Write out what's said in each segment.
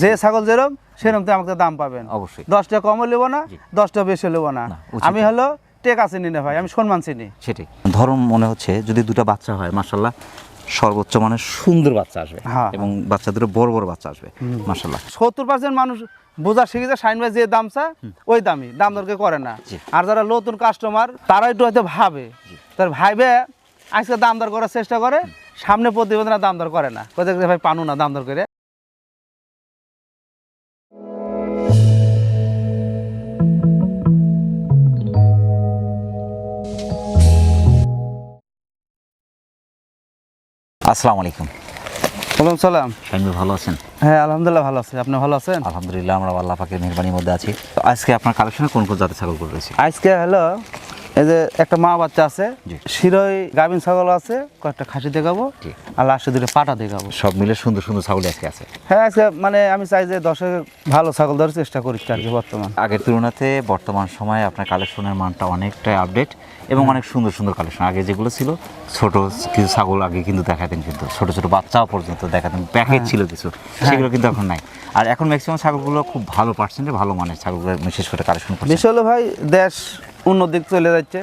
যে ছাগল যেরকম সেরকম তো আমাকে দাম পাবেন। অবশ্যই। দশটা কমও নেব না দশটা বেশি নেব না। না, আমি হলো টেকা চিনি না ভাই আমি সম্মান চিনি। সেটাই। ধরুন মনে হচ্ছে যদি দুটো বাচ্চা হয় মাসাল্লাহ সর্বোচ্চ মানে সুন্দর বাচ্চা আসবে। হ্যাঁ। এবং বাচ্চা দুটো বড় বড় বাচ্চা আসবে মাসাল্লাহ সত্তর পার্সেন্ট মানুষ বোঝা শিখেছে সাইন ভাই যে দাম চা ওই দামই দাম দরকে করে না। আর যারা নতুন কাস্টমার তারা একটু হয়তো ভাবে। তার ভাইবে আজকে দাম দর করার চেষ্টা করে সামনে প্রতিবেদনা দাম দর করে না। কোথায় ভাই পানু না দাম দর করে। আসসালামু আলাইকুম। ওয়ালাইকুম সালাম। শাহিন ভালো আছেন? হ্যাঁ আলহামদুলিল্লাহ ভালো আছি। আপনি ভালো আছেন? আলহামদুলিল্লাহ আমরা আল্লাহ পাকের মেহরবানির মধ্যে আছি। তো আজকে আপনার কালেকশনে কোন কোন জাতের ছাগল করে রয়েছে? আজকে হলো এই যে একটা মা বাচ্চা আছে। শিরোই গাভিন ছাগল আছে কয়েকটা খাসি দেখাবো আর লাস্টে দুটো পাটা দেখাবো। সব মিলে সুন্দর সুন্দর ছাগল আজকে আছে। হ্যাঁ আজকে মানে আমি চাই যে দশে ভালো ছাগল ধরার চেষ্টা করি আর কি বর্তমান। আগের তুলনাতে বর্তমান সময়ে আপনার কালেকশনের মানটা অনেকটাই আপডেট এবং অনেক সুন্দর সুন্দর কালেকশন আগে যেগুলো ছিল ছোট কিছু ছাগল আগে কিন্তু দেখাতেন কিন্তু ছোট ছোট বাচ্চাও পর্যন্ত দেখাতেন প্যাকেজ ছিল কিছু সেগুলো কিন্তু এখন নাই। আর এখন ম্যাক্সিমাম ছাগলগুলো খুব ভালো পার্সেন্টে ভালো মানের ছাগলগুলো বিশেষ করে কালেকশন করছে হলো ভাই দেশ উন্নত দিক চলে যাচ্ছে।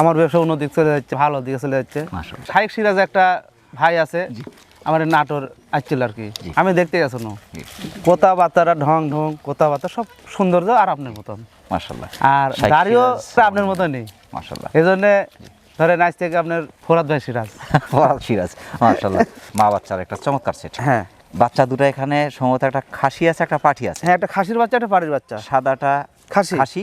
আমার ব্যবসা উন্নত দিক চলে যাচ্ছে ভালো দিকে চলে যাচ্ছে। শাইক সিরাজ একটা ভাই আছে আমার নাটোর আসছিল আর কি। আমি দেখতে গেছো না কথাবার্তারা ঢং ঢং কথাবার্তা সব সৌন্দর্য আর আপনার মতন। আর গাড়িও। আপনার মতনই। মাশাল্লাহ এই জন্যে ধরেন আজ থেকে আপনার ফোরাত ভাই সিরাজ। ফরাদ সিরাজ মাশাল্লাহ মা বাচ্চার একটা চমৎকার সেট হ্যাঁ। বাচ্চা দুটো এখানে সম্ভবত একটা খাসি আছে একটা পাঠি আছে। হ্যাঁ একটা খাসির বাচ্চা একটা পাড়ির বাচ্চা। সাদাটা খাসি। খাসি।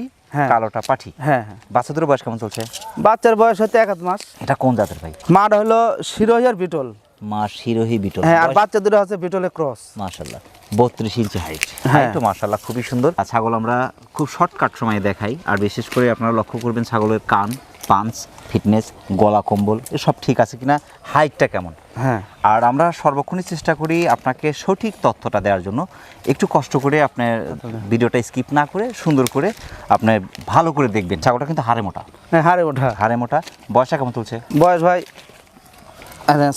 কালোটা পাঠি। হ্যাঁ বাচ্চাদের বাচ্চা বয়স কেমন চলছে? বাচ্চার বয়স হচ্ছে এক মাস। এটা কোন জাতের ভাই? মাঠ হলো শিরোহিয়ার বিটল। মা শিরোহি বিটল। হ্যাঁ আর বাচ্চাদের বাচ্চা দুটো হচ্ছে বিটলে ক্রস। মাশাল্লাহ বত্রিশ ইঞ্চি হাইট হ্যাঁ। হাইট মাশাল্লাহ খুবই সুন্দর। আর ছাগল আমরা খুব শর্টকাট সময়ে দেখাই। আর বিশেষ করে আপনারা লক্ষ্য করবেন ছাগলের কান। পাঞ্চ ফিটনেস গলা কম্বল এসব ঠিক আছে কিনা হাইটটা কেমন? হ্যাঁ। আর আমরা সর্বক্ষণই চেষ্টা করি আপনাকে সঠিক তথ্যটা দেওয়ার জন্য। একটু কষ্ট করে আপনার ভিডিওটা স্কিপ না করে সুন্দর করে আপনি ভালো করে দেখবেন। ছাগলটা কিন্তু হাড়ে মোটা। হ্যাঁ হারে মোটা। হাড়ে মোটা। বয়সটা কেমন চলছে? বয়স ভাই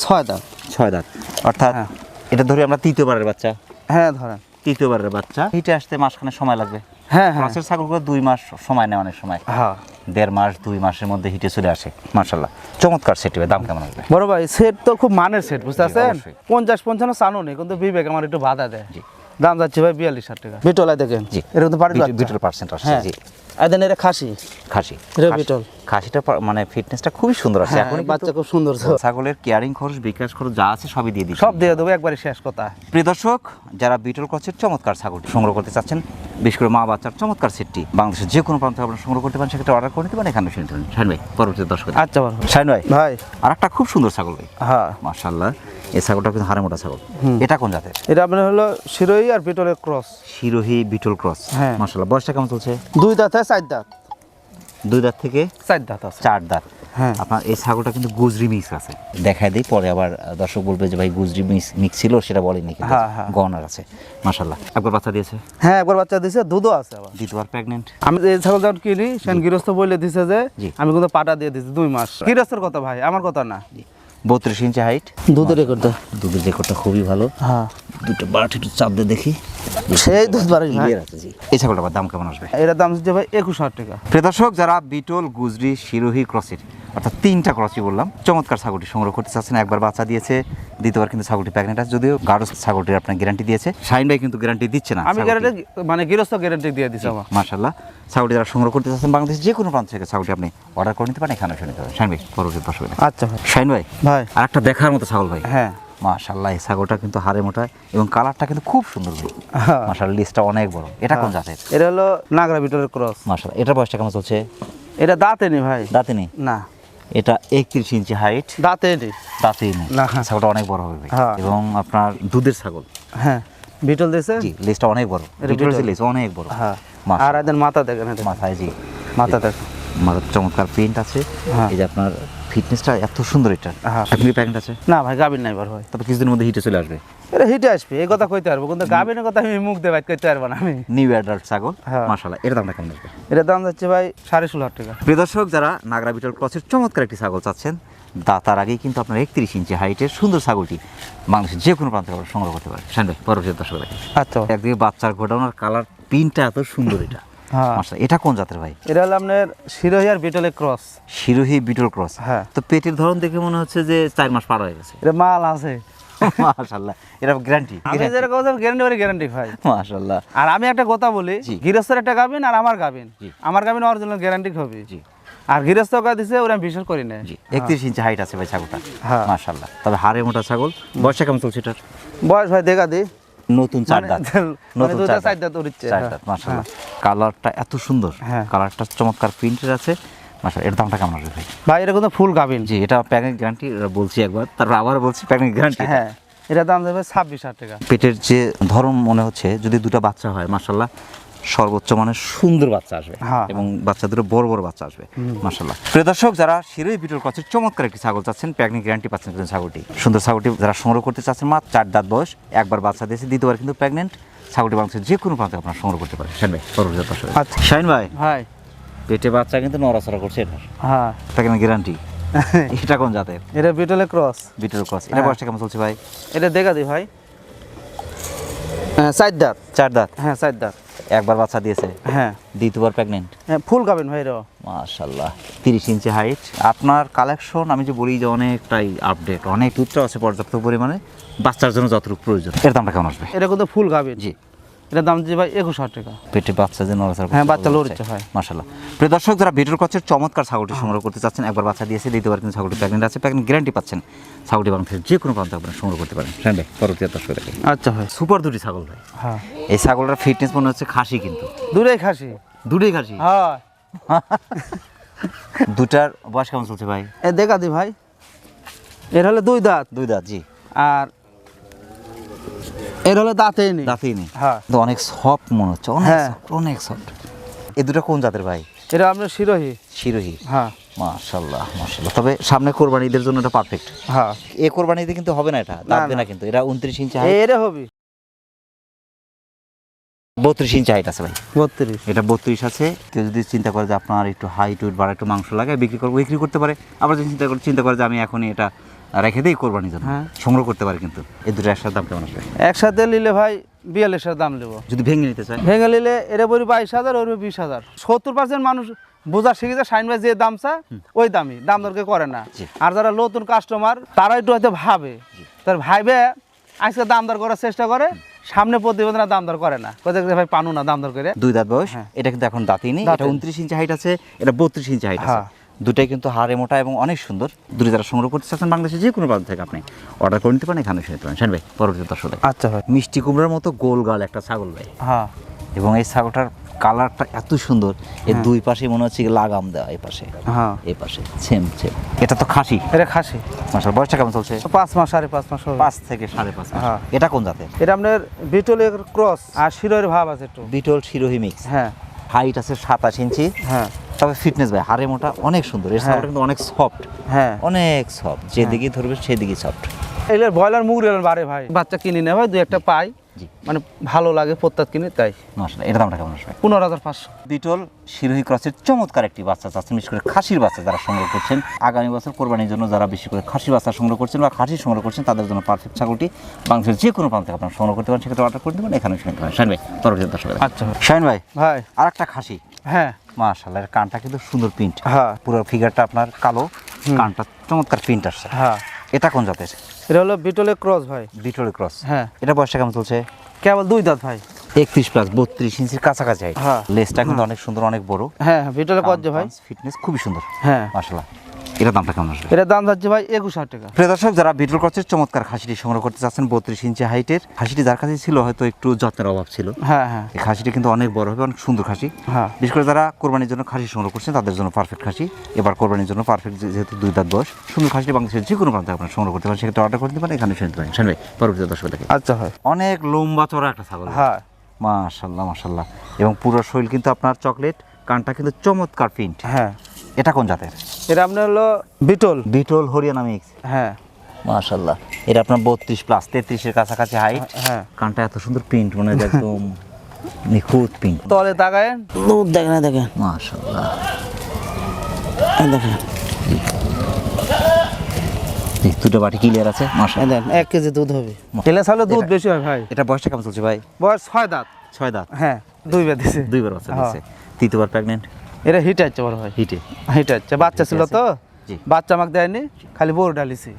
ছয় দাম ছয় দাঁত। অর্থাৎ হ্যাঁ। এটা ধরে আমরা তৃতীয়বারের বাচ্চা। হ্যাঁ ধরেন। তৃতীয়বারের বাচ্চা। হিটে আসতে মাসখানে সময় লাগবে। হ্যাঁ হ্যাঁ। ক্রসের ছাগলগুলো দুই মাস সময় নেয় অনেক সময়। হ্যাঁ। দেড় মাস দুই মাসের মধ্যে হিটে চলে আসে মার্শাল্লাহ চমৎকার সেট দাম কেমন আসবে? বড় ভাই সেট তো খুব মানের সেট বুঝতে পারছেন। পঞ্চাশ পঞ্চান্ন চানো নেই কিন্তু বিবেক আমার একটু বাধা দেয়। জি। দাম যাচ্ছে ভাই বিয়াল্লিশ ষাট টাকা। বিটলাই দেখেন। জি। এরকম তো পারি বিটল পার্সেন্ট আসছে হ্যাঁ। জি। এদেন এটা খাসি। খাসি। এটা বিটল। খাসিটা মানে ফিটনেসটা খুবই সুন্দর আছে। হ্যাঁ এখন বাচ্চা খুব সুন্দর। ছাগলের কেয়ারিং খরচ বিকাশ খরচ যা আছে সবই দিয়ে দিই সব দিয়ে দেবো একবারে শেষ কথা। প্রিয় দর্শক যারা বিটল ক্রসের চমৎকার ছাগলটি সংগ্রহ করতে চাচ্ছেন বিশেষ করে মা বাচ্চার চমৎকার সেটটি বাংলাদেশের যে কোনো প্রান্তে আপনারা সংগ্রহ করতে পারেন সেক্ষেত্রে অর্ডার করে নিতে পারেন এখানে শুনতে পারেন। ভাই পরবর্তী দর্শক আচ্ছা বড় ভাই। ভাই। আর একটা খুব সুন্দর ছাগল ভাই। হ্যাঁ। মার্শাল্লাহ এই ছাগলটা কিন্তু হাড়ে মোটা ছাগল। এটা কোন জাতের? এটা আপনার হলো শিরোই আর বিটলের ক্রস। শিরোহি বিটল ক্রস। হ্যাঁ। মার্শাল্লাহ বয়সটা কেমন চলছে? দুই দাঁত হয় চার দাঁত। দুই দাঁত থেকে চার দাঁত আছে। চার দাঁত। হ্যাঁ। আপনার এই ছাগলটা কিন্তু গুজরি মিক্স আছে। দেখায় দিই পরে আবার দর্শক বলবে যে ভাই গুজরি মিক্স মিক্স ছিল সেটা বলেনি কিন্তু হ্যাঁ, হ্যাঁ। গহনার আছে। মার্শাল্লাহ একবার বাচ্চা দিয়েছে? হ্যাঁ একবার বাচ্চা দিছে দুধও আছে আবার। দ্বিতীয়বার প্রেগনেন্ট আমি এই ছাগল যখন কিনি সেন গৃহস্থ বলে দিছে যে। আমি কিন্তু পাটা দিয়ে দিছি দুই মাস। গৃহস্থের কথা ভাই আমার কথা না। বত্রিশ ইঞ্চি হাইট দুধের রেকর্ডটা। দুধের রেকর্ডটা খুবই ভালো। হ্যাঁ। দুটো বাট একটু চাপ দিয়ে দেখি। সেই দুধ বাড়ি আছে জি এই ছাগলটার দাম কেমন আসবে? এটার দাম হচ্ছে ভাই একুশ হাজার টাকা। প্রিয় দর্শক যারা বিটল গুজরি শিরোহি ক্রসের অর্থাৎ তিনটা ক্রসই বললাম চমৎকার ছাগলটি সংগ্রহ করতে চাচ্ছেন। একবার বাচ্চা দিয়েছে দ্বিতীয়বার কিন্তু ছাগলটি প্রেগনেন্ট আছে যদিও গাঢ় ছাগলটির আপনার গ্যারান্টি দিয়েছে। শাহিন ভাই কিন্তু গ্যারান্টি দিচ্ছে না আমি গ্যারান্টি মানে গৃহস্থ গ্যারান্টি দিয়ে দিছি আমার। মার্শাল্লাহ ছাগলটি যারা সংগ্রহ করতে চাচ্ছেন বাংলাদেশের যে কোনো প্রান্ত থেকে ছাগলটি আপনি অর্ডার করে নিতে পারেন এখানে নিতে পারেন। শাহিন ভাই পরবর্তী দর্শক আচ্ছা ভাই। শাহিন ভাই ভাই। আর একটা দেখার মতো ছাগল ভাই। হ্যাঁ। মাশাল্লাহ এই ছাগলটা কিন্তু হাড়ে মোটা এবং কালারটা কিন্তু খুব সুন্দর ভাই। হ্যাঁ। মাশাল্লাহ লিস্টটা অনেক বড়। এটা কোন জাতের? এটা হলো নাগরা বিটলের ক্রস। মাশাল্লাহ এটার বয়সটা কেমন চলছে? এটা দাঁতে নেই ভাই। দাঁতে নেই? না। এটা একত্রিশ ইঞ্চি হাইট দাঁতে নেই। দাঁতেই নেই। না। ছাগলটা অনেক বড় হবে ভাই। হ্যাঁ। এবং আপনার দুধের ছাগল। হ্যাঁ। বিটল দিছে জি লিস্টটা অনেক বড়। বিটল। লিস্ট অনেক বড়। হ্যাঁ। আর এদের মাথা দেখেন মাথায় জি। মাথা দেখেন। মাথার চমৎকার প্রিন্ট আছে। হ্যাঁ। এই যে আপনার ফিটনেসটা এত সুন্দর এটা। হ্যাঁ। আপনি প্যাকেট আছে? না ভাই গাবিন নাই বার ভাই তবে কিছুদিনের মধ্যে হিটে চলে আসবে। এটা হিটে আসবে এই কথা কইতে পারব কিন্তু গাবিনের কথা আমি মুখ দিয়ে বাইট করতে পারব না আমি। নিউ অ্যাডাল্ট ছাগল? হ্যাঁ। মাশাল্লাহ এর দামটা কেমন আসবে? এটার দাম যাচ্ছে ভাই সাড়ে ষোলো হাজার টাকা। প্রিয় দর্শক যারা নাগরা বিটল ক্রসের চমৎকার একটি ছাগল চাচ্ছেন দাতার আগেই কিন্তু আপনার একত্রিশ ইঞ্চি হাইটের সুন্দর ছাগলটি বাংলাদেশের যে কোনো প্রান্তে সংগ্রহ করতে পারে ভাই পরবর্তী দর্শক আচ্ছা। একদিকে বাচ্চার ঘটানোর কালার পিনটা এত সুন্দর এটা। হ্যাঁ মাশাআল্লাহ, এটা কোন জাতের ভাই? এটা হলো আপনার শিরোহি আর বিটলে ক্রস। শিরোহী বিটল ক্রস। হ্যাঁ। তো পেটের ধরন দেখে মনে হচ্ছে যে চার মাস পার হয়ে গেছে। এটা মাল আছে। মাশাল্লাহ এটা গ্যারান্টি আমি গ্যারান্টি গ্যারান্টি ভাই। আর আমি একটা কথা বলি। গৃহস্থের একটা গাবিন আর আমার গাবিন। আমার গাবিন অরিজিনাল গ্যারান্টি হবে। জি। আর গৃহস্থ কা দিছে ওরা আমি বিশ্বাস করি না জি একত্রিশ ইঞ্চি হাইট আছে ভাই ছাগলটা। হ্যাঁ। মাশাল্লাহ তবে হাড়ে মোটা ছাগল। বয়সটা কেমন চলছে এটার? বয়স ভাই দেখা দি। নতুন চার মানে- দাঁত মানে নতুন চার চার দাঁত উড়ছে উঠছে, চার হ্যাঁ। দাঁত মাশাআল্লাহ। কালারটা এত সুন্দর। হ্যাঁ। কালারটা চমৎকার প্রিন্টের আছে। এর দামটা কেমন আসবে ভাই? ভাই এটা কিন্তু ফুল গাবিন জি এটা প্যাকেজ গ্যারান্টি বলছি একবার। তারপর আবার বলছি প্যাকেজ গ্যারান্টি হ্যাঁ এটা দাম দেবে ছাব্বিশ হাজার টাকা। পেটের যে ধরন মনে হচ্ছে যদি দুটো বাচ্চা হয় মাশাল্লাহ সর্বোচ্চ মানের সুন্দর বাচ্চা আসবে। হ্যাঁ। এবং বাচ্চা দুটো বড় বড় বাচ্চা আসবে। মাশাল্লাহ প্রিয় দর্শক যারা শিরোই পিটোর কাছে চমৎকার একটি ছাগল চাচ্ছেন প্যাকনিক গ্যারান্টি পাচ্ছেন কিন্তু ছাগলটি। সুন্দর ছাগলটি যারা সংগ্রহ করতে চাচ্ছেন মাত্র চার দাঁত বয়স একবার বাচ্চা দিয়েছে দ্বিতীয়বার কিন্তু প্রেগনেন্ট ছাগলটি বাংলাদেশের যে কোনো প্রান্তে আপনারা সংগ্রহ করতে পারেন। শাইন ভাই পরবর্তী দর্শক। আচ্ছা। শাইন ভাই ভাই। পেটে বাচ্চা কিন্তু নড়াচড়া করছে এটা হ্যাঁ। প্যাকনিক গ্যারান্টি এটা কোন জাতের? এটা বিটলে ক্রস। বিটোর ক্রস। এটা হ্যাঁ। বয়সটা কেমন চলছে ভাই? এটা দেখা দি ভাই। হ্যাঁ চার দাঁত। চার দাঁত। হ্যাঁ চার দাঁত। একবার বাচ্চা দিয়েছে? হ্যাঁ। দ্বিতীয়বার প্রেগনেন্ট হ্যাঁ ফুল গাবেন ভাই রে মাশাল্লাহ তিরিশ ইঞ্চি হাইট আপনার কালেকশন আমি যে বলি যে অনেকটাই আপডেট অনেক দুধটা আছে পর্যাপ্ত পরিমাণে। বাচ্চার জন্য যতটুকু প্রয়োজন। এর দামটা কেমন আসবে? এটা কিন্তু ফুল গাবেন। জি। এটার দাম দিচ্ছে ভাই একুশ হাজার টাকা। পেটে বাচ্চা যে নড়াচড়া হ্যাঁ, বাচ্চা লড়ছে, হয়। মাশাল্লাহ প্রিয় দর্শক যারা ভিডিওর কচের চমৎকার ছাগলটি সংগ্রহ করতে চাচ্ছেন একবার বাচ্চা দিয়েছে দ্বিতীয়বার কিন্তু ছাগলটি প্রেগনেন্ট আছে প্রেগনেন্ট গ্যারান্টি পাচ্ছেন। ছাগলটি বাংলাদেশের যে কোনো প্রান্তে আপনারা সংগ্রহ করতে পারেন। হ্যাঁ ভাই পরবর্তী দর্শক দেখে আচ্ছা ভাই। সুপার দুটি ছাগল ভাই। হ্যাঁ। এই ছাগলটার ফিটনেস মনে হচ্ছে খাসি কিন্তু। দূরেই খাসি। দুটোই খাসি? হ্যাঁ। দুটার বয়স কেমন চলছে ভাই? এ দেখা দি ভাই। এর হলে দুই দাঁত। দুই দাঁত জি। আর এর হলে দাঁতেই নেই। দাঁতই নেই। হ্যাঁ। কিন্তু অনেক সফট মনে হচ্ছে অনেক হ্যাঁ। অনেক সফট এই দুটো কোন জাতের ভাই? এটা আপনার শিরোহি। শিরোহী। হ্যাঁ। মাশাল্লাহ মাশাল্লাহ। তবে সামনে কোরবানি ঈদের জন্য এটা পারফেক্ট হ্যাঁ। এ কোরবানি ঈদে কিন্তু হবে না এটা না। কিন্তু। এটা উনত্রিশ ইঞ্চি হাইট এরে হবি। বত্রিশ ইঞ্চি হাইট আছে ভাই। বত্রিশ। এটা বত্রিশ আছে। কেউ যদি চিন্তা করে যে আপনার একটু হাইট উইট বা একটু মাংস লাগে বিক্রি করব বিক্রি করতে পারে আবার যদি চিন্তা করে চিন্তা করে যে আমি এখনই এটা রেখে দিই কোরবানির জন্য। হ্যাঁ। সংগ্রহ করতে পারে কিন্তু। এই দুটো একসাথে দাম কেমন আসবে? একসাথে নিলে ভাই বিয়াল্লিশ হাজার দাম নেব। যদি ভেঙে নিতে চায়? ভেঙে নিলে এরে বলি বাইশ হাজার ওর বিশ হাজার। সত্তর পার্সেন্ট মানুষ বোঝা সাইন যে দাম চা ওই দামই। দাম দরকে করে না। আর যারা নতুন কাস্টমার তারা একটু হয়তো ভাবে। তার ভাইবে আজকে দাম দর করার চেষ্টা করে সামনে প্রতিবেদনে দাম দর করে না। কোথায় ভাই পানু না দাম দর করে। দুই দাঁত বয়স? হ্যাঁ। এটা কিন্তু এখন দাঁতই নেই। এটা উনত্রিশ ইঞ্চি হাইট আছে এটা বত্রিশ ইঞ্চি হাইট আছে। হ্যাঁ। দুটাই কিন্তু হাড়ে মোটা এবং অনেক সুন্দর। দুটি যারা সংগ্রহ করতে চাচ্ছেন বাংলাদেশে যে কোনো প্রান্ত থেকে আপনি অর্ডার করে নিতে পারেন এখানে এসে নিতে পারেন। শান ভাই পরবর্তী দর্শক আচ্ছা ভাই। মিষ্টি কুমড়ার মতো গোল গাল একটা ছাগল ভাই। হ্যাঁ। এবং এই ছাগলটার কালারটা এত সুন্দর এর দুই পাশে মনে হচ্ছে লাগাম দেওয়া এই পাশে। হ্যাঁ। এই পাশে সেম সেম এটা তো খাসি। এটা খাসি। মাসাল বয়সটা কেমন চলছে? পাঁচ মাস সাড়ে পাঁচ মাস পাঁচ থেকে সাড়ে পাঁচ মাস। হ্যাঁ। এটা কোন জাতের? এটা আপনার বিটলের ক্রস। আর শিরোয়ের ভাব আছে একটু। বিটল শিরোহি মিক্স হ্যাঁ। হাইট আছে সাতাশ ইঞ্চি। হ্যাঁ। তবে ফিটনেস ভাই হাড়ে মোটা অনেক সুন্দর। এর হ্যাঁ। কিন্তু অনেক সফট হ্যাঁ। অনেক সফট যেদিকে ধরবে সেদিকে সফট এগুলোর ব্রয়লার মুগ রেল বাড়ে ভাই। বাচ্চা কিনে নেয় ভাই দুই একটা পাই। মানে ভালো লাগে প্রত্যাত কিনে তাই। মাসাল এটা দামটা কেমন আসবে? পনেরো হাজার পাঁচশো। বিটল শিরোহী ক্রসের চমৎকার একটি বাচ্চা চাচ্ছেন বিশেষ করে খাসির বাচ্চা যারা সংগ্রহ করছেন। আগামী বছর কোরবানির জন্য যারা বেশি করে খাসির বাচ্চা সংগ্রহ করছেন বা খাসি সংগ্রহ করছেন তাদের জন্য পারফেক্ট ছাগলটি বাংলাদেশের যে কোনো প্রান্তে আপনারা সংগ্রহ করতে পারেন। সেক্ষেত্রে অর্ডার করে দেবেন এখানে শুনতে পারেন। শাইন ভাই দর্শক আচ্ছা। শাইন ভাই ভাই। আর একটা খাসি। হ্যাঁ। মাশাল্লাহ এর কানটা কিন্তু সুন্দর প্রিন্ট হ্যাঁ। পুরো ফিগারটা আপনার কালো কানটা চমৎকার প্রিন্ট আসছে। হ্যাঁ। এটা কোন জাতের? এটা হলো বিটলের ক্রস ভাই। বিটলে ক্রস হ্যাঁ। এটা বয়সটা কেমন চলছে? কেবল দুই দাঁত ভাই। একত্রিশ প্লাস বত্রিশ ইঞ্চির কাছাকাছি লেসটা হ্যাঁ। কিন্তু অনেক সুন্দর অনেক বড়। হ্যাঁ হ্যাঁ বিটলের কত ভাই। ফিটনেস খুবই সুন্দর। হ্যাঁ। মাশাল্লাহ এটা দামটা কেমন আসবে? এটার দাম যাচ্ছে ভাই একুশ হাজার টাকা। প্রিয় দর্শক যারা বিটল ক্রসের চমৎকার খাসিটি সংগ্রহ করতে চাচ্ছেন বত্রিশ ইঞ্চি হাইটের। খাসিটি যার কাছে ছিল হয়তো একটু যত্নের অভাব ছিল। হ্যাঁ হ্যাঁ। এই খাসিটি কিন্তু অনেক বড় হবে অনেক সুন্দর খাসি। হ্যাঁ। বিশেষ করে যারা কোরবানির জন্য খাসি সংগ্রহ করছেন তাদের জন্য পারফেক্ট খাসি। এবার কোরবানির জন্য পারফেক্ট যেহেতু দুই দাঁত বয়স সুন্দর খাসিটি বাংলাদেশের যে কোনো প্রান্তে আপনারা সংগ্রহ করতে পারেন। সেক্ষেত্রে অর্ডার করতে পারেন এখানে শুনতে পারেন শুনবে পরবর্তী দর্শক দেখে। আচ্ছা ভাই অনেক লম্বা চড়া একটা ছাগল। হ্যাঁ। মাশাল্লাহ মাশাল্লাহ। এবং পুরো শরীর কিন্তু আপনার চকলেট কানটা কিন্তু চমৎকার প্রিন্ট হ্যাঁ। এটা কোন জাতের? এটা আপনার হলো বিটল। Beetle Haryana mix. হ্যাঁ। মাশাল্লাহ এটা আপনার বত্রিশ প্লাস তেত্রিশের কাছাকাছি হাইট হ্যাঁ কানটা এত সুন্দর প্রিন্ট মনে হয় একদম নিখুঁত প্রিন্ট তলে তাকায় দুধ দেখেন দেখেন। মাশাল্লাহ দেখেন। দুটো বাটি ক্লিয়ার আছে মাশাআল্লাহ। এক কেজি দুধ হবে। ছাগলের দুধ বেশি হয় ভাই। এটা বয়সটা কেমন চলছে ভাই? বয়স ছয় দাঁত। ছয় দাঁত। হ্যাঁ দুইবার দিছে। দুইবার বাচ্চা হ্যাঁ। তৃতীয়বার প্রেগনেন্ট এটা হিট আছে বড় ভাই হিটে হিট আছে। বাচ্চা ছিল তো? জি। বাচ্চা আমাকে দেয়নি খালি বড় ডালিছি।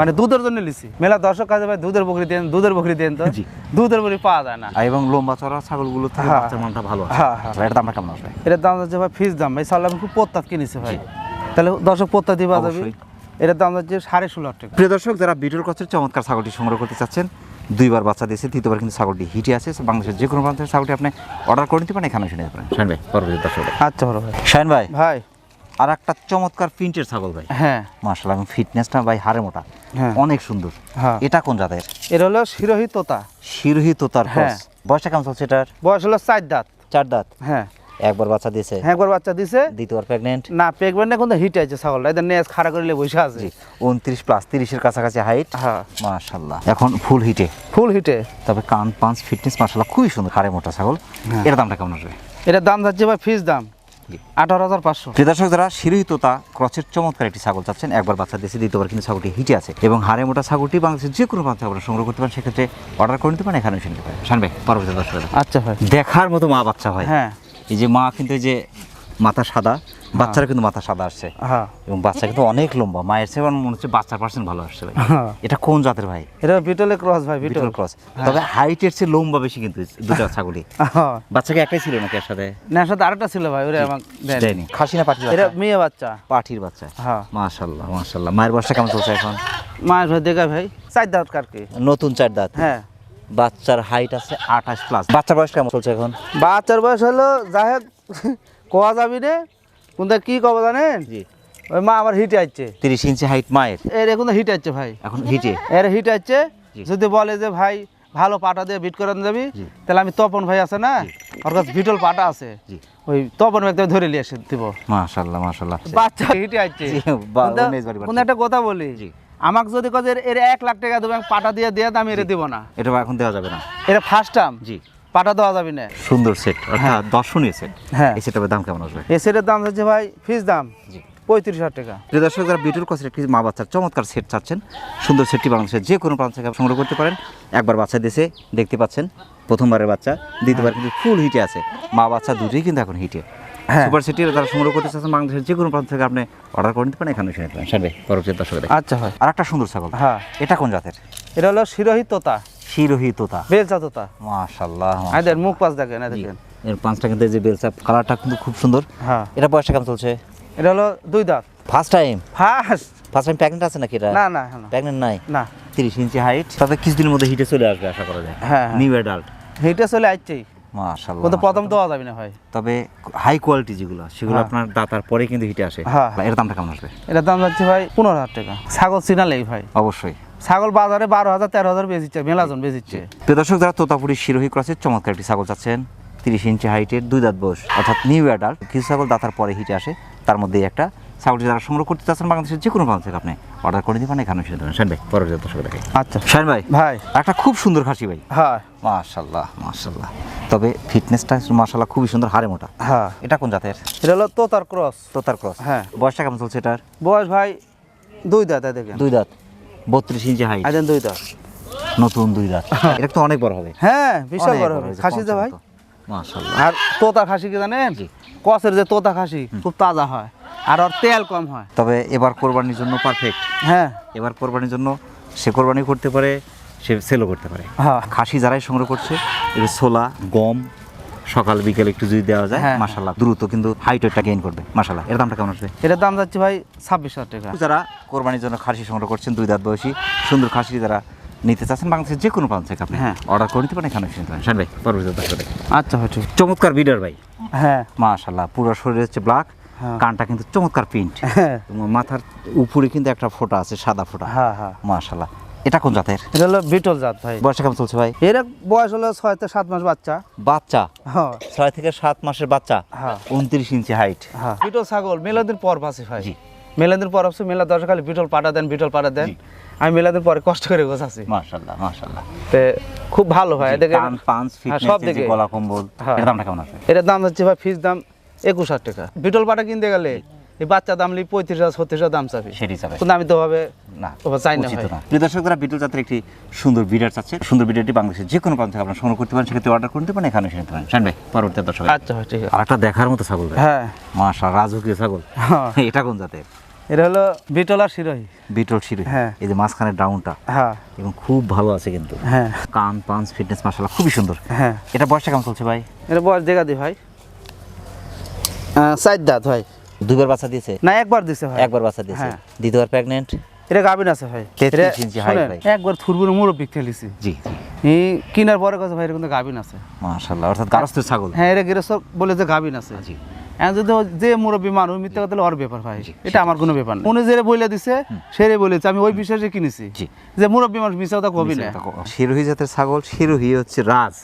মানে দুধের জন্য লিছি। মেলা দর্শক কাজে ভাই দুধের বকরি দেন দুধের বকরি দেন তো। দুধের বকরি পাওয়া যায় না। এবং লম্বা চড়া ছাগলগুলো থেকে হ্যাঁ। বাচ্চার মানটা ভালো হ্যাঁ, হ্যাঁ। এটা দামটা কেমন আসবে? এটার দাম হচ্ছে ভাই ফিস দাম। এই সাল আমি খুব পোত্তাত কিনেছে ভাই। তাহলে দর্শক পোত্তা দিবা যাবে। এটার দাম হচ্ছে সাড়ে ষোলো টাকা। প্রিয় দর্শক যারা বিটুল কচের চমৎকার ছাগলটি সংগ্রহ করতে চাচ্ছেন দুইবার বাচ্চা দিয়েছে তৃতীয়বার কিন্তু ছাগলটি হিটে আছে। বাংলাদেশের যে কোনো প্রান্তের ছাগলটি আপনি অর্ডার করে নিতে পারেন এখানে শুনে পারেন শাহিন ভাই পরবর্তী দর্শক। আচ্ছা বড় ভাই। শাহিন ভাই ভাই। আর একটা চমৎকার প্রিন্টের ছাগল ভাই। হ্যাঁ। মার্শাল এবং ফিটনেসটা ভাই হারে মোটা। হ্যাঁ। অনেক সুন্দর। হ্যাঁ। এটা কোন জাতের? এটা হলো শিরোহী তোতা। শিরোহী তোতার হ্যাঁ। বয়সটা কেমন চলছে এটার? বয়স হলো চার দাঁত। চার দাঁত। হ্যাঁ। একবার বাচ্চা হ্যাঁ একবার বাচ্চা দিছে দ্বিতীয়বার না পেকবেন না কিন্তু হিট আছে ছাগলটা। এদের নেজ খাড়া করলে বসে আছে। উনত্রিশ প্লাস তিরিশের কাছাকাছি হাইট হ্যাঁ। মাশাল্লাহ এখন ফুল হিটে ফুল হিটে তবে কান পাঁচ ফিটনেস মাশাল্লাহ খুবই সুন্দর। হাড়ে মোটা ছাগল। হ্যাঁ। এর দামটা কেমন আসবে? এটার দাম যাচ্ছে ভাই ফিস দাম। আঠারো হাজার পাঁচশো। দর্শক যারা শিরোহী তোতা ক্রসের চমৎকার একটি ছাগল চাচ্ছেন একবার বাচ্চা দিয়েছে দ্বিতীয়বার কিন্তু ছাগলটি হিটে আছে। এবং হাড়ে মোটা ছাগলটি বাংলাদেশের যে কোনো প্রান্তে আপনারা সংগ্রহ করতে পারেন সেক্ষেত্রে অর্ডার করে নিতে পারেন এখানে এসে নিতে পারেন পরবর্তী দর্শক আচ্ছা ভাই। দেখার মতো মা বাচ্চা হয়। হ্যাঁ। এই যে মা কিন্তু যে মাথা সাদা বাচ্চারা কিন্তু মাথা সাদা আসছে। হ্যাঁ। এবং বাচ্চা কিন্তু অনেক লম্বা মায়ের চেয়ে মনে হচ্ছে বাচ্চার পার্সেন্ট ভালো আসছে ভাই। হ্যাঁ। এটা কোন জাতের ভাই? এটা বিটলে ক্রস ভাই বিটল ক্রস তবে হাইটের চেয়ে লম্বা বেশি কিন্তু দুটা ছাগলই। হ্যাঁ। বাচ্চাকে একটাই ছিল নাকি এর সাথে? না সাথে আরেকটা ছিল ভাই ওরে আমাকে দেয়নি। খাসি না পাঠির এটা মেয়ে বাচ্চা। পাঠির বাচ্চা। হ্যাঁ। মাশাল্লাহ মাশাল্লাহ মায়ের বয়সটা কেমন চলছে এখন? মায়ের ভাই দেখা ভাই চার দাঁত কারকে নতুন চার দাঁত। হ্যাঁ। বাচ্চার হাইট আছে আঠাশ প্লাস বাচ্চার বয়স কেমন চলছে এখন? বাচ্চার বয়স হলো যাই হোক কোয়া যাবি রে? কোনটা কি কব জানেন? জি। ওই মা আমার হিটে আসছে তিরিশ ইঞ্চি হাইট মায়ের? এর এখন হিট আসছে ভাই? এখন হিটে এর হিট আসছে যদি বলে যে ভাই ভালো পাটা দিয়ে বিট করে যাবি তাহলে আমি তপন ভাই আছে না? ওর কাছে বিটল পাটা আছে। ওই তপন ভাই ধরে নিয়ে এসে দিব। মাশাল্লাহ মাশাল্লাহ। বাচ্চা হিটে আসছে কিন্তু একটা কথা বলি। জি। আমাকে যদি কাজে এর এক লাখ টাকা দেবো পাটা দিয়ে দিয়ে আমি এর দিব না। এটা এখন দেওয়া যাবে না। এটা ফার্স্ট টাইম জি। পাটা দেওয়া যাবে না। সুন্দর সেট অর্থাৎ দর্শনীয় সেট হ্যাঁ। এই সেটের দাম কেমন আসবে? এ সেটের দাম হচ্ছে ভাই ফিস দাম জি। পঁয়ত্রিশ হাজার টাকা। প্রিয় দর্শক যারা বিটুল কসের একটি মা বাচ্চার চমৎকার সেট চাচ্ছেন সুন্দর সেটটি বাংলাদেশের যে কোনো প্রান্ত থেকে সংগ্রহ করতে পারেন। একবার বাচ্চা দিয়েছে দেখতে পাচ্ছেন প্রথমবারের বাচ্চা দ্বিতীয়বার কিন্তু ফুল হিটে আছে। মা বাচ্চা দুটোই কিন্তু এখন হিটে হ্যাঁ। সুপার সেটির যারা সংগ্রহ করতে চাচ্ছেন বাংলাদেশের যে কোনো প্রান্ত থেকে আপনি অর্ডার করে নিতে পারেন এখানে পারেন। পরবর্তী দর্শক আচ্ছা ভাই আর একটা সুন্দর ছাগল। হ্যাঁ। এটা কোন জাতের? এটা হলো শিরোহিত তোতা। শিরোহি তোতা। বেলচা তোতা। মাশাল্লাহ আইদের মুখ পাশ দেখেন দেখেন। এর পাঁচটা কিন্তু যে বেলচা কালারটা কিন্তু খুব সুন্দর। হ্যাঁ। এটা বয়সটা কেমন চলছে? এটা হলো দুই দাঁত। First time first first time pregnant আছে নাকি এটা? না না প্রেগনেন্ট নাই? না। তিরিশ ইঞ্চি হাইট তবে কিছুদিনের মধ্যে হিটে চলে আসবে আশা করা যায়। হ্যাঁ, হ্যাঁ। নিউ অ্যাডাল্ট হিটে চলে আসছেই। কিন্তু প্রথম দেওয়া যাবে না ভাই। তবে হাই কোয়ালিটি যেগুলো সেগুলো হ্যাঁ। আপনার দাতার পরে কিন্তু হিটে আসে। হ্যাঁ। এর দামটা কেমন আসবে? দাম যাচ্ছে ভাই পনেরো হাজার টাকা। ছাগল চিনালেই ভাই। অবশ্যই। ছাগল বাজারে বারো হাজার তেরো হাজার মেলাজন বেচিচ্ছে। প্রিয় দর্শক যারা তোতাপুরি শিরোহী ক্রসের চমৎকার একটি ছাগল চাচ্ছেন তিরিশ ইঞ্চি হাইটের দুই দাঁত বয়স অর্থাৎ নিউ অ্যাডাল্ট কিছু ছাগল দাতার পরে হিটে আসে তার মধ্যে একটা ছাগলটি যারা সংগ্রহ করতে চাচ্ছেন বাংলাদেশের যে কোনো প্রান্ত থেকে আপনি অর্ডার করে দিবেন এখানে এসে দেবেন। শান ভাই পরবর্তী দর্শক দেখে আচ্ছা। শান ভাই ভাই। একটা খুব সুন্দর খাসি ভাই। হ্যাঁ। মাশাল্লাহ মাশাল্লাহ তবে ফিটনেসটা মাশাল্লাহ খুবই সুন্দর হাড়ে মোটা। হ্যাঁ। এটা কোন জাতের? এটা হলো তোতার ক্রস। তোতার ক্রস। হ্যাঁ। বয়সটা কেমন চলছে এটার? বয়স ভাই দুই দাঁত দেখেন। দুই দাঁত। বত্রিশ ইঞ্চি হাইট আইদেন দুই দাঁত। নতুন দুই দাঁত। এটা তো অনেক বড় হবে। হ্যাঁ বিশাল বড় হবে। খাসি যে ভাই। মাশাল্লাহ আর তোতা খাসি কি জানেন। কসের যে তোতা খাসি খুব তাজা হয়। আর ওর তেল কম হয়। তবে এবার কোরবানির জন্য পারফেক্ট হ্যাঁ। এবার কোরবানির জন্য সে কোরবানি করতে পারে সে সেলও করতে পারে। হ্যাঁ খাসি যারাই সংগ্রহ করছে ছোলা গম সকাল বিকেল একটু যদি দেওয়া যায় হ্যাঁ। মাশাল্লাহ দ্রুত কিন্তু হাইট ওয়েটটা গেইন করবে মাশাল্লাহ এর দামটা কেমন আসবে? এটার দাম যাচ্ছে ভাই ছাব্বিশ হাজার টাকা। যারা কোরবানির জন্য খাসি সংগ্রহ করছেন দুই দাঁত বয়সী সুন্দর খাসি যারা নিতে চাচ্ছেন বাংলাদেশের যে কোনো প্রান্ত থেকে আপনি হ্যাঁ। অর্ডার করে নিতে পারেন এখানে এসে নিতে পারেন। শান ভাই পরবর্তী দেখেন। আচ্ছা ঠিক। চমৎকার বিডার ভাই। হ্যাঁ মাশাল্লাহ পুরো শরীর হচ্ছে ব্ল্যাক হ্যাঁ। কানটা কিন্তু চমৎকার প্রিন্ট হ্যাঁ। মাথার উপরে কিন্তু একটা ফোঁটা আছে সাদা ফোঁটা। হ্যাঁ হ্যাঁ। মাশাল্লাহ এটা কোন জাতের? এটা হলো বিটল জাত ভাই। বয়সটা কেমন চলছে ভাই? এর বয়স হলো ছয় থেকে সাত মাস বাচ্চা। বাচ্চা? হ্যাঁ। ছয় থেকে সাত মাসের বাচ্চা? হ্যাঁ। উনত্রিশ ইঞ্চি হাইট হ্যাঁ। বিটল ছাগল মেলাদিন পর পাচ্ছি ভাই। জি। মেলাদিন পর আসছে মেলা দশ খালি বিটল পাটা দেন বিটল পাটা দেন। আমি মেলাদিন পরে কষ্ট করে গোছাছি মাশাল্লাহ মাশাল্লাহ তে খুব ভালো ভাই দেখে কান পাঁচ হ্যাঁ, ফিট সব দিকে। গলা কম্বল হ্যাঁ। এর দামটা কেমন আছে? এটার দাম হচ্ছে ভাই ফিস দাম একুশ হাজার টাকা। বিটল পাটা কিনতে গেলে এই বাচ্চা দাম লি পঁয়ত্রিশ হাজার ছত্রিশ হাজার দাম চাবি। সেটি চাবে। কিন্তু আমি তো ভাবে না চাই না প্রিয় দর্শক যারা বিটল জাতের একটি সুন্দর বিডার চাচ্ছে সুন্দর বিডারটি বাংলাদেশের যে কোনো প্রান্ত থেকে আপনারা সংগ্রহ করতে পারেন সেক্ষেত্রে অর্ডার করতে পারেন এখানে এসে নিতে পারেন। শান ভাই পরবর্তী দর্শক। আচ্ছা ঠিক আছে। আর একটা দেখার মতো ছাগল হ্যাঁ। মাশা রাজকীয় ছাগল। হ্যাঁ। এটা কোন জাতের? এটা হলো বিটলার শিরোহী। বিটল শিরু হ্যাঁ। এই যে মাঝখানে ডাউনটা হ্যাঁ। এবং খুব ভালো আছে কিন্তু। হ্যাঁ। কান পাঞ্চ ফিটনেস মাশাআল্লাহ খুবই সুন্দর। হ্যাঁ। এটা বয়সটা কেমন চলছে ভাই? এটা বয়স দেখা দি ভাই। চার দাঁত ভাই। দুবার বাচ্চা দিয়েছে? না একবার দিছে ভাই। একবার বাচ্চা দিয়েছে। হ্যাঁ। দ্বিতীয়বার প্রেগনেন্ট এটা গাবিন আছে ভাই। 33 এটা ইঞ্চি শোনেন, ভাই। একবার থুরবুর মুরব্বি খেলিছি জি জি। এই কিনার পরে কথা ভাই কিন্তু গাবিন আছে। মাশাআল্লাহ অর্থাৎ গারস্থের ছাগল। হ্যাঁ এটা গৃহস্থ বলে যে গাবিন আছে। জি। যদি যে মুরব্বী মানুষ মিথ্যা কথা ওর ব্যাপার ভাই। এটা আমার কোনো ব্যাপার না। উনি যে বলে দিছে সেরে বলেছে। আমি ওই বিশ্বাসে কিনেছি। জি। যে মুরব্বী মানুষ মিথ্যা কথা কবি না। শিরোহী জাতের ছাগল শিরোহী হচ্ছে রাজ।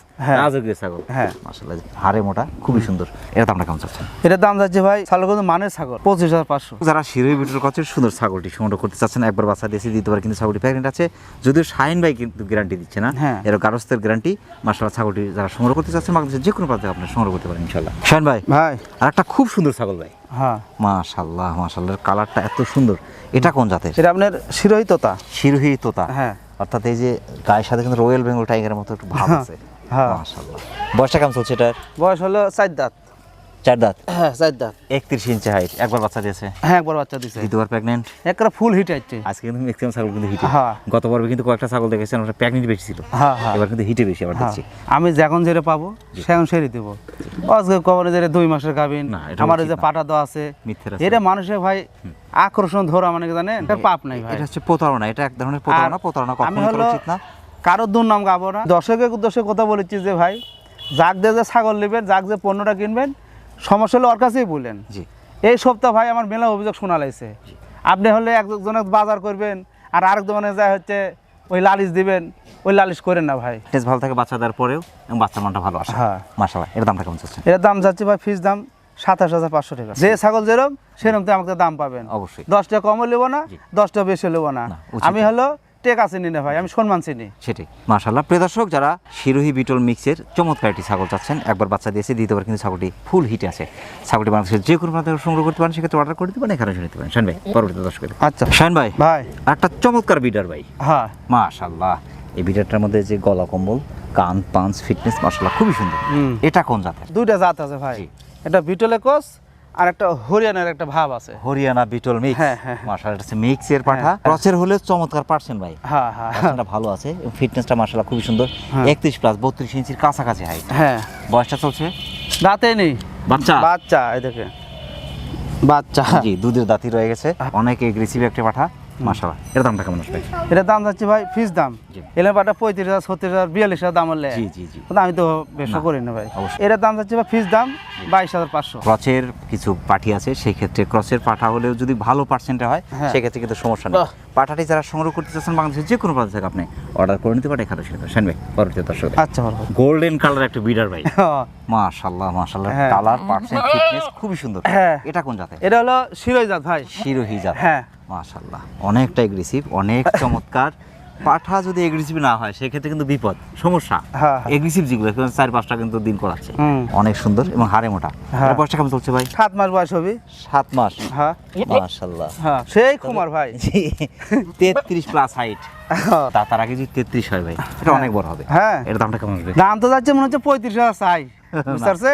রাজকীয় ছাগল। হ্যাঁ। মাশাআল্লাহ হাড়ে মোটা খুবই সুন্দর। এটা দামটা কেমন চাচ্ছেন? এটার দাম যাচ্ছে ভাই ছাগল কিন্তু মানের ছাগল পঁচিশ হাজার পাঁচশো। যারা বিটের কাছে সুন্দর ছাগলটি সংগ্রহ করতে চাচ্ছেন। একবার বাচ্চা দিয়েছে দ্বিতীয়বার কিন্তু ছাগলটি আছে। যদিও শাহিন ভাই কিন্তু গ্যারান্টি দিচ্ছে না হ্যাঁ। এর গারস্থের গ্যারান্টি মাশাআল্লাহ ছাগলটি যারা সংগ্রহ করতে চাচ্ছেন বাংলাদেশের যে কোনো প্রান্তে আপনি সংগ্রহ করতে পারেন ইনশাআল্লাহ। শাহিন ভাই ভাই। আর একটা খুব সুন্দর ছাগল ভাই। হ্যাঁ। মাশাআল্লাহ মাশাআল্লাহ কালারটা এত সুন্দর। এটা কোন জাতের? এটা আপনার শিরোহী তোতা। শিরোহী তোতা। হ্যাঁ। অর্থাৎ এই যে গায়ের সাথে কিন্তু রয়্যাল বেঙ্গল টাইগারের মতো একটু ভাব আছে। হ্যাঁ। মাশাআল্লাহ। বয়সটা কেমন চলছে এটার? বয়স হলো চার দাঁত। চার দাঁত? হ্যাঁ চার দাঁত। একত্রিশ ইঞ্চি হাইট একবার বাচ্চা দিয়েছে? হ্যাঁ একবার বাচ্চা দ্বিতীয়বার প্রেগনেন্ট একটা ফুল হিট আজকে কিন্তু ম্যাক্সিমাম ছাগল কিন্তু হিটে হ্যাঁ। গত পর্বে কিন্তু কয়েকটা ছাগল দেখেছেন ওটা প্রেগনেন্ট বেশি ছিল। হ্যাঁ হ্যাঁ। এবার কিন্তু হিটে বেশি আবার হ্যাঁ। দেখছি আমি যখন যেটা পাবো সেখন সেরে দেবো। আজকে কবরে যে দুই মাসের গাবিন আমার যে পাটা দেওয়া আছে এটা মানুষের ভাই আকর্ষণ ধরা মানে জানেন? এটা পাপ নাই ভাই। এটা হচ্ছে প্রতারণা। এটা এক ধরনের প্রতারণা। প্রতারণা কখনো উচিত না। কারোর দুর্নাম গাবো না। দর্শকের উদ্দেশ্যে কথা বলেছি যে ভাই যাক দিয়ে যে ছাগল নেবেন যাক যে পণ্যটা কিনবেন সমস্যা হলে ওর কাছেই বললেন জি। এই সপ্তাহ ভাই আমার মেলা অভিযোগ শোনা লাগছে। আপনি হলে একজনের বাজার করবেন আর আরেক দোকানে যা হচ্ছে ওই লালিশ দিবেন ওই লালিশ করেন না ভাই। ফিটনেস ভালো থাকে বাচ্চা দেওয়ার পরেও এবং বাচ্চার মনটা ভালো আসে। হ্যাঁ। মাশাআল্লাহ এর দামটা কেমন চলছে এর দাম যাচ্ছে ভাই ফিস দাম সাতাশ হাজার পাঁচশো টাকা। যে ছাগল যেরকম সেরকম তো আমাকে দাম পাবেন। অবশ্যই। দশটা কমও নেব না দশটা বেশি নেব না, আমি হলো টেকা চিনি না ভাই? আমি সম্মান চিনি। সেটাই। মাশাল্লাহ প্রিয় দর্শক যারা শিরোহী বিটল মিক্সের চমৎকার একটি ছাগল চাচ্ছেন একবার বাচ্চা দিয়েছে দ্বিতীয়বার কিন্তু ছাগলটি ফুল হিটে আছে। ছাগলটি বাংলাদেশের যে কোনো প্রান্ত সংগ্রহ করতে পারেন সেক্ষেত্রে অর্ডার করে পারেন এখানে এসে নিতে পারেন। শান ভাই পরবর্তী দর্শকের আচ্ছা। শান ভাই ভাই। একটা চমৎকার বিডার ভাই। হ্যাঁ। মাশাল্লাহ এই বিডারটার মধ্যে যে গলা কম্বল কান পাঞ্চ ফিটনেস মাশাল্লাহ খুবই সুন্দর। এটা কোন জাতের? দুইটা জাত আছে ভাই। এটা বিটলে কোষ আর একটা হরিয়ানার একটা ভাব আছে। হরিয়ানা বিটল মিক্স হ্যাঁ, হ্যাঁ। এটা হচ্ছে মিক্সের পাঠা। ক্রসের হলে চমৎকার পারছেন ভাই। হ্যাঁ হ্যাঁ ভালো আছে ফিটনেসটা মার্শাল খুবই সুন্দর। হ্যাঁ। একত্রিশ প্লাস বত্রিশ ইঞ্চির কাছাকাছি হাইট হ্যাঁ। বয়সটা চলছে? দাঁতে নেই। বাচ্চা? বাচ্চা এই দেখে বাচ্চা। জি দুধের দাঁতি রয়ে গেছে। অনেক এগ্রেসিভ একটা পাঠা। মাশাআল্লাহ। এর দামটা কেমন আসবে? এটা দাম যাচ্ছে ভাই ফিস দাম। জি। এলে পাটা পঁয়ত্রিশ হাজার ছত্রিশ হাজার বিয়াল্লিশ হাজার দাম হলে জি জি জি। আমি তো বেশ করি না ভাই। এটার দাম যাচ্ছে ভাই ফিস দাম বাইশ হাজার পাঁচশো। ক্রচের কিছু পাঠি আছে সেই ক্ষেত্রে ক্রচের পাঠা হলেও যদি ভালো পার্সেন্টে হয় হ্যাঁ। সেক্ষেত্রে কিন্তু সমস্যা নেই। পাঠাটি যারা সংগ্রহ করতে চাচ্ছেন বাংলাদেশের যে কোনো প্রান্ত থেকে আপনি অর্ডার করে নিতে পারেন এখানে সেটা ভাই পরবর্তী দর্শক। আচ্ছা ভালো। গোল্ডেন কালার একটা বিডার ভাই। মাশাআল্লাহ মাশাআল্লাহ। হ্যাঁ। কালার পার্সেন্ট ফিটনেস খুবই সুন্দর। হ্যাঁ। এটা কোন জাতের? এটা হলো শিরোই জাত ভাই। শিরোহী জাত। হ্যাঁ। মাশাআল্লাহ অনেকটা এগ্রেসিভ অনেক চমৎকার। পাঠা যদি এগ্রেসিভ না হয় সেক্ষেত্রে কিন্তু বিপদ সমস্যা। হ্যাঁ। এগ্রেসিভ যেগুলো চার পাঁচটা কিন্তু দিন করাচ্ছে। অনেক সুন্দর এবং হাড়ে মোটা। হ্যাঁ। বয়সটা কেমন চলছে ভাই? সাত মাস বয়স হবে। সাত মাস। হ্যাঁ। মাশাআল্লাহ। হ্যাঁ সেই কুমার ভাই। তেত্রিশ প্লাস হাইট তা তার আগে যদি তেত্রিশ হয় ভাই এটা অনেক বড় হবে। হ্যাঁ। এর দামটা কেমন হবে? দাম তো যাচ্ছে মনে হচ্ছে পঁয়ত্রিশ হাজার চাই বুঝতে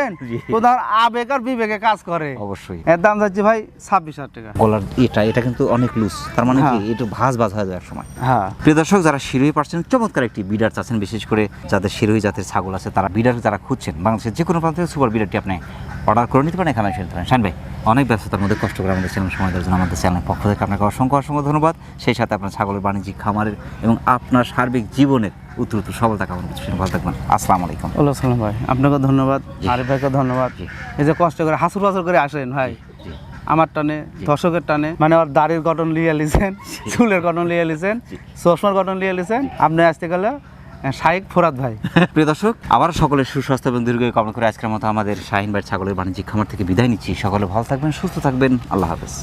প্রধান আবেগ আর বিবেকে কাজ করে। অবশ্যই। এর দাম যাচ্ছে ভাই ছাব্বিশ হাজার টাকা। গলার এটা এটা কিন্তু অনেক লুজ তার মানে কি হ্যাঁ। একটু ভাজ ভাজ হয়ে এক সময়। হ্যাঁ। প্রিয় দর্শক যারা শিরোহী পাচ্ছেন চমৎকার একটি বিডার চাচ্ছেন বিশেষ করে যাদের শিরোহী জাতের ছাগল আছে তারা বিডার যারা খুঁজছেন বাংলাদেশের যে কোনো প্রান্ত থেকে সুপার বিডারটি আপনি অর্ডার করে নিতে পারেন এখানে এসে পারেন শান ভাই অনেক ব্যস্ততার মধ্যে কষ্ট করে আমাদের চ্যানেল সময় দেওয়ার জন্য আমাদের চ্যানেলের পক্ষ থেকে আপনাকে অসংখ্য অসংখ্য ধন্যবাদ। সেই সাথে আপনার ছাগলের বাণিজ্যিক খামারের এবং আপনার সার্বিক জীবনের উত্তর উত্তর সফলতা কামনা করছি ভালো থাকবেন। আসসালামু আলাইকুম। ওল্লা সালাম ভাই আপনাকে ধন্যবাদ। আরিফ ভাইকে ধন্যবাদ। এই যে কষ্ট করে হাসুর হাসুর করে আসেন ভাই আমার টানে দর্শকের টানে মানে ওর দাড়ির গঠন লিয়ে লিছেন চুলের গঠন লিয়ে লিছেন চশমার গঠন লিয়ে লিছেন আপনি আসতে গেলে শাইক ফোরাত ভাই। প্রিয় দর্শক আবার সকলের সুস্বাস্থ্য এবং দীর্ঘ কামনা করে আজকের মতো আমাদের শাহিন ভাই ছাগলের বাণিজ্যিক খামার থেকে বিদায় নিচ্ছি। সকলে ভালো থাকবেন সুস্থ থাকবেন। আল্লাহ হাফেজ।